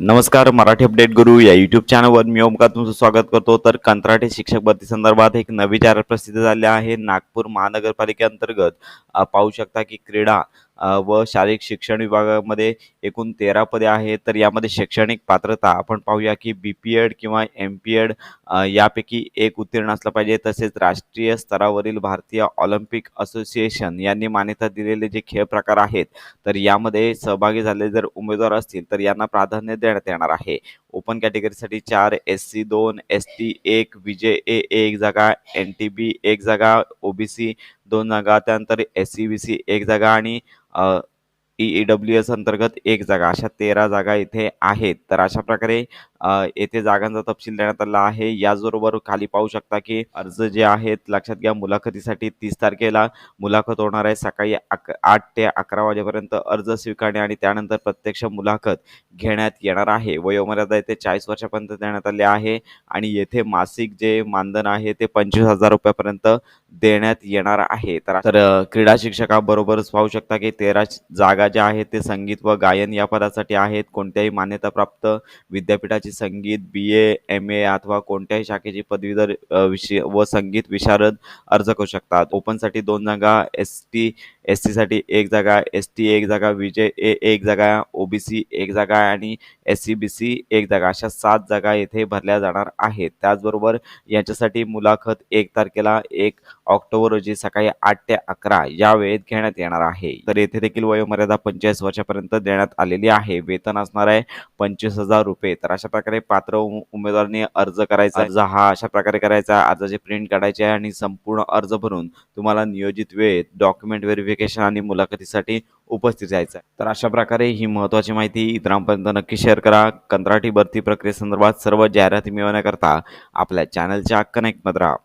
नमस्कार मराठी अपडेट गुरु या यूट्यूब चॅनलवर मी ओमकार तुमचं स्वागत करतो. तर कंत्राटी शिक्षक भरती संदर्भात एक नवी जाहिरात प्रसिद्ध झाली आहे. नागपूर महानगरपालिकेअंतर्गत. पाहू शकता की क्रीडा व शारीरिक शिक्षण विभागामध्ये एकूण तेरा पदे आहेत. तर यामध्ये शैक्षणिक पात्रता आपण पाहूया की बी पी एड किंवा एम पी एड यापैकी एक उत्तीर्ण असलं पाहिजे. तसेच राष्ट्रीय स्तरावरील भारतीय ऑलिम्पिक असोसिएशन यांनी मान्यता दिलेले जे खेळ प्रकार आहेत तर यामध्ये सहभागी झालेले जर उमेदवार असतील तर यांना प्राधान्य देण्यात येणार आहे. ओपन कॅटेगरीसाठी चार एस सी दोन एस टी एक विजय ए एक जागा एन टी बी एक जागा ओ बी सी दोन जागा त्यानंतर एस सी बी सी एक जागा आणि ई ई डब्ल्यू एस अंतर्गत एक जागा अशा तेरा जागा इथे आहेत. तर अशा प्रकारे येथे जागांचा तपशील देण्यात आला आहे. याचबरोबर खाली पाहू शकता की अर्ज जे आहेत लक्षात घ्या मुलाखतीसाठी तीस तारखेला मुलाखत होणार आहे. सकाळी अक आठ ते अकरा वाजेपर्यंत अर्ज स्वीकारणे आणि त्यानंतर प्रत्यक्ष मुलाखत घेण्यात येणार आहे. वयोमर्यादा येथे चाळीस वर्षापर्यंत देण्यात आले आहे आणि येथे मासिक जे मानधन आहे ते पंचवीस हजार रुपयापर्यंत देण्यात येणार आहे. तर तर क्रीडा शिक्षकाबरोबरच पाहू शकता की तेरा जागा जे आहेत ते संगीत व गायन या पदासाठी आहेत. कोणत्याही मान्यताप्राप्त विद्यापीठाची संगीत बी ए एम ए अथवा कोणत्याही शाखेची पदवीधर विषय व संगीत विशारद अर्ज करू शकतात. ओपनसाठी दोन जागा एस टी एस सीसाठी एक जागा एस टी एक जागा विजय ए एक जागा ओ बी सी एक जागा आणि एस सी बी सी एक जागा. अशा सात जागा येथे भरल्या जाणार आहेत. त्याचबरोबर याच्यासाठी मुलाखत एक तारखेला एक ऑक्टोबर रोजी सकाळी आठ ते अकरा या वेळेत घेण्यात येणार आहे. तर येथे देखील वयोमर्यादा पंचेचाळीस वर्षापर्यंत देण्यात आलेली आहे. वेतन असणार आहे पंचवीस हजार रुपये. तर अशा प्रकारे पात्र उमेदवारांनी अर्ज करायचा अर्ज हा अशा प्रकारे करायचा अर्जाची प्रिंट काढायची आहे आणि संपूर्ण अर्ज भरून तुम्हाला नियोजित वेळेत डॉक्युमेंट व्हेरिफिकेशन आणि मुलाखतीसाठी उपस्थित जायचं आहे. तर अशा प्रकारे ही महत्त्वाची माहिती इतरांपर्यंत नक्की शेअर करा. कंत्राटी भरती प्रक्रियेसंदर्भात सर्व जाहिराती मिळवण्याकरता आपल्या चॅनलच्या कनेक्टमध्ये राहा.